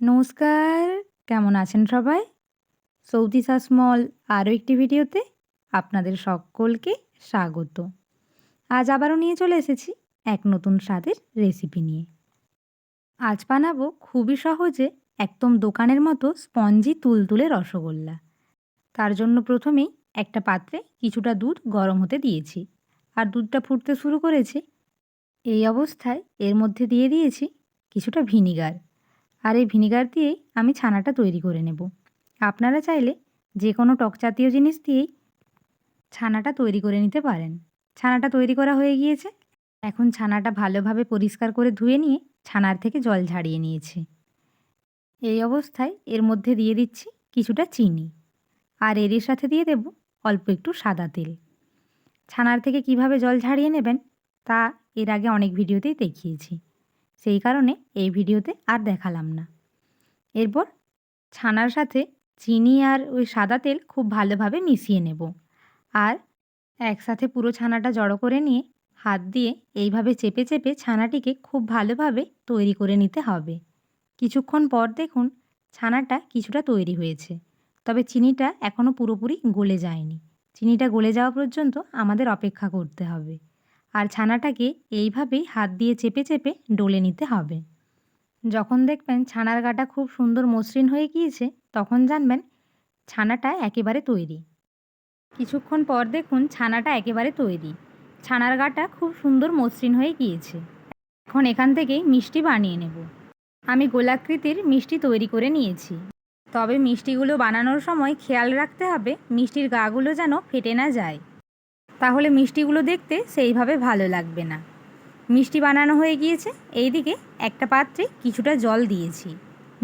নমস্কার, কেমন আছেন সবাই? সৌদি সাসমল আরও একটি ভিডিওতে আপনাদের সকলকে স্বাগত। আজ আবারও নিয়ে চলে এসেছি এক নতুন স্বাদের রেসিপি নিয়ে। আজ বানাবো খুবই সহজে একদম দোকানের মতো স্পঞ্জি তুলতুলে রসগোল্লা। তার জন্য প্রথমেই একটা পাত্রে কিছুটা দুধ গরম হতে দিয়েছি আর দুধটা ফুটতে শুরু করেছে। এই অবস্থায় এর মধ্যে দিয়ে দিয়েছি কিছুটা ভিনিগার। আর এই ভিনিগার দিয়েই আমি ছানাটা তৈরি করে নেব। আপনারা চাইলে যে কোনো টক জাতীয় জিনিস দিয়েই ছানাটা তৈরি করে নিতে পারেন। ছানাটা তৈরি করা হয়ে গিয়েছে। এখন ছানাটা ভালোভাবে পরিষ্কার করে ধুয়ে নিয়ে ছানার থেকে জল ঝাড়িয়ে নিয়েছি। এই অবস্থায় এর মধ্যে দিয়ে দিচ্ছি কিছুটা চিনি আর এর সাথে দিয়ে দেব অল্প একটু সাদা তেল। ছানার থেকে কীভাবে জল ঝাড়িয়ে নেবেন তা এর আগে অনেক ভিডিওতেই দেখিয়েছি। সেই কারণে এই ভিডিওতে আর দেখালাম না। এরপর ছানার সাথে চিনি আর ওই সাদা তেল খুব ভালোভাবে মিশিয়ে নেব। আর একসাথে পুরো ছানাটা জড়ো করে নিয়ে হাত দিয়ে এইভাবে চেপে চেপে ছানাটিকে খুব ভালোভাবে তৈরি করে নিতে হবে। কিছুক্ষণ পর দেখুন ছানাটা কিছুটা তৈরি হয়েছে। তবে চিনিটা এখনও পুরোপুরি গলে যায়নি। চিনিটা গলে যাওয়া পর্যন্ত আমাদের অপেক্ষা করতে হবে। আর ছানাটাকে এইভাবেই হাত দিয়ে চেপে চেপে ডলে নিতে হবে। যখন দেখবেন ছানার গাটা খুব সুন্দর মসৃণ হয়ে গিয়েছে, তখন জানবেন ছানাটা একেবারে তৈরি। কিছুক্ষণ পর দেখুন ছানাটা একেবারে তৈরি। ছানার গাটা খুব সুন্দর মসৃণ হয়ে গিয়েছে। এখন এখান থেকেই মিষ্টি বানিয়ে নেব। আমি গোলাকৃতির মিষ্টি তৈরি করে নিয়েছি। তবে মিষ্টিগুলো বানানোর সময় খেয়াল রাখতে হবে, মিষ্টির গাগুলো যেন ফেটে না যায়। তাহলে মিষ্টিগুলো দেখতে সেইভাবে ভালো লাগবে না। মিষ্টি বানানো হয়ে গিয়েছে, এইদিকে একটা পাত্রে কিছুটা জল দিয়েছি।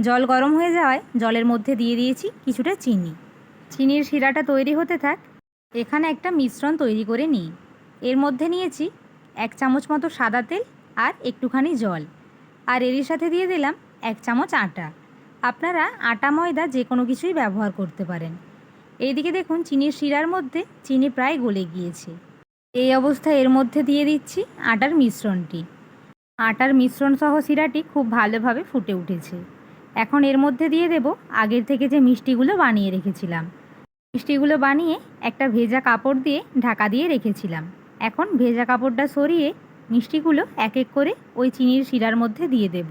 জল গরম হয়ে যাওয়ায় জলের মধ্যে দিয়ে দিয়েছি কিছুটা চিনি। চিনির শিরাটা তৈরি হতে থাক, এখানে একটা মিশ্রণ তৈরি করে নিই। এর মধ্যে নিয়েছি এক চামচ মতো সাদা তেল আর একটুখানি জল। আর এরই সাথে দিয়ে দিলাম এক চামচ আটা। আপনারা আটা, ময়দা যে কোনো কিছুই ব্যবহার করতে পারেন। এইদিকে দেখুন, চিনির শিরার মধ্যে চিনি প্রায় গলে গিয়েছে। এই অবস্থায় এর মধ্যে দিয়ে দিচ্ছি আটার মিশ্রণটি। আটার মিশ্রণ সহ শিরাটি খুব ভালোভাবে ফুটে উঠেছে। এখন এর মধ্যে দিয়ে দেব আগের থেকে যে মিষ্টিগুলো বানিয়ে রেখেছিলাম। মিষ্টিগুলো বানিয়ে একটা ভেজা কাপড় দিয়ে ঢাকা দিয়ে রেখেছিলাম। এখন ভেজা কাপড়টা সরিয়ে মিষ্টিগুলো এক এক করে ওই চিনির শিরার মধ্যে দিয়ে দেব।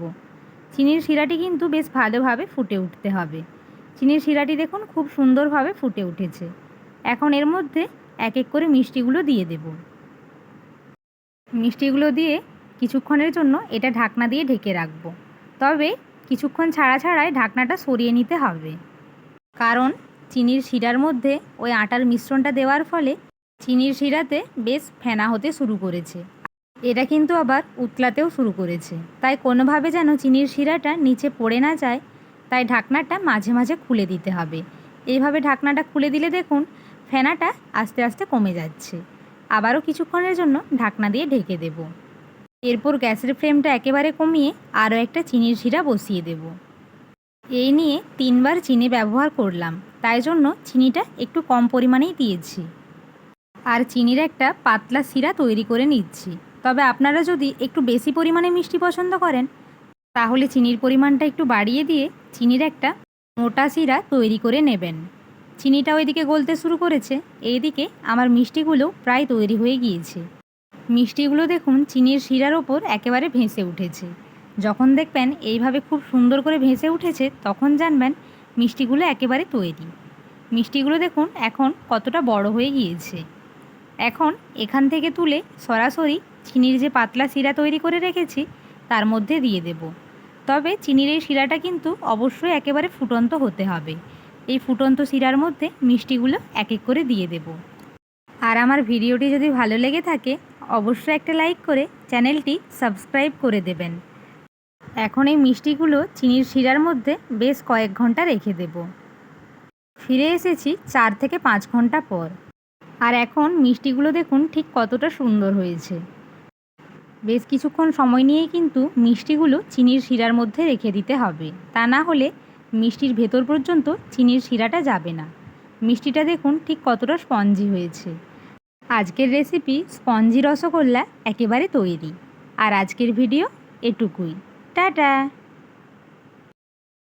চিনির শিরাটি কিন্তু বেশ ভালোভাবে ফুটে উঠতে হবে। চিনির শিরাটি দেখুন, খুব সুন্দরভাবে ফুটে উঠেছে। এখন এর মধ্যে এক এক করে মিষ্টিগুলো দিয়ে দেব। মিষ্টিগুলো দিয়ে কিছুক্ষণের জন্য এটা ঢাকনা দিয়ে ঢেকে রাখব। তবে কিছুক্ষণ ছাড়া ছাড়াই ঢাকনাটা সরিয়ে নিতে হবে। কারণ চিনির শিরার মধ্যে ওই আটার মিশ্রণটা দেওয়ার ফলে চিনির শিরাতে বেশ ফেনা হতে শুরু করেছে। এটা কিন্তু আবার উতলাতেও শুরু করেছে। তাই কোনোভাবে যেন চিনির শিরাটা নিচে পড়ে না যায় তাই ঢাকনাটা মাঝে মাঝে খুলে দিতে হবে। এইভাবে ঢাকনাটা খুলে দিলে দেখুন, ফেনাটা আস্তে আস্তে কমে যাচ্ছে। আবারও কিছুক্ষণের জন্য ঢাকনা দিয়ে ঢেকে দেব। এরপর গ্যাসের ফ্লেমটা একেবারে কমিয়ে আরও একটা চিনির শিরা বসিয়ে দেব। এই নিয়ে তিনবার চিনি ব্যবহার করলাম, তাই জন্য চিনিটা একটু কম পরিমাণেই দিয়েছি। আর চিনির একটা পাতলা শিরা তৈরি করে নিচ্ছি। তবে আপনারা যদি একটু বেশি পরিমাণে মিষ্টি পছন্দ করেন, তাহলে চিনির পরিমাণটা একটু বাড়িয়ে দিয়ে চিনির একটা মোটা শিরা তৈরি করে নেবেন। চিনিটা ওইদিকে গলতে শুরু করেছে। এইদিকে আমার মিষ্টিগুলো প্রায় তৈরি হয়ে গিয়েছে। মিষ্টিগুলো দেখুন চিনির শিরার ওপর একেবারে ভেসে উঠেছে। যখন দেখবেন এইভাবে খুব সুন্দর করে ভেসে উঠেছে, তখন জানবেন মিষ্টিগুলো একেবারে তৈরি। মিষ্টিগুলো দেখুন এখন কতটা বড় হয়ে গিয়েছে। এখন এখান থেকে তুলে সরাসরি চিনির যে পাতলা শিরা তৈরি করে রেখেছি, তার মধ্যে দিয়ে দেব। তবে চিনির এই শিরাটা কিন্তু অবশ্যই একেবারে ফুটন্ত হতে হবে। এই ফুটন্ত শিরার মধ্যে মিষ্টিগুলো এক এক করে দিয়ে দেব। আর আমার ভিডিওটি যদি ভালো লেগে থাকে, অবশ্যই একটা লাইক করে চ্যানেলটি সাবস্ক্রাইব করে দেবেন। এখন এই মিষ্টিগুলো চিনির শিরার মধ্যে বেশ কয়েক ঘণ্টা রেখে দেব। ফিরে এসেছি চার থেকে পাঁচ ঘণ্টা পর। আর এখন মিষ্টিগুলো দেখুন ঠিক কতটা সুন্দর হয়েছে। বেশ কিছুক্ষণ সময় নিয়েই কিন্তু মিষ্টিগুলো চিনির শিরার মধ্যে রেখে দিতে হবে। তা না হলে মিষ্টির ভেতর পর্যন্ত চিনির শিরাটা যাবে না। মিষ্টিটা দেখুন ঠিক কতটা স্পঞ্জি হয়েছে। আজকের রেসিপি স্পঞ্জি রসগোল্লা একেবারে তৈরি। আর আজকের ভিডিও এটুকুই। টাটা!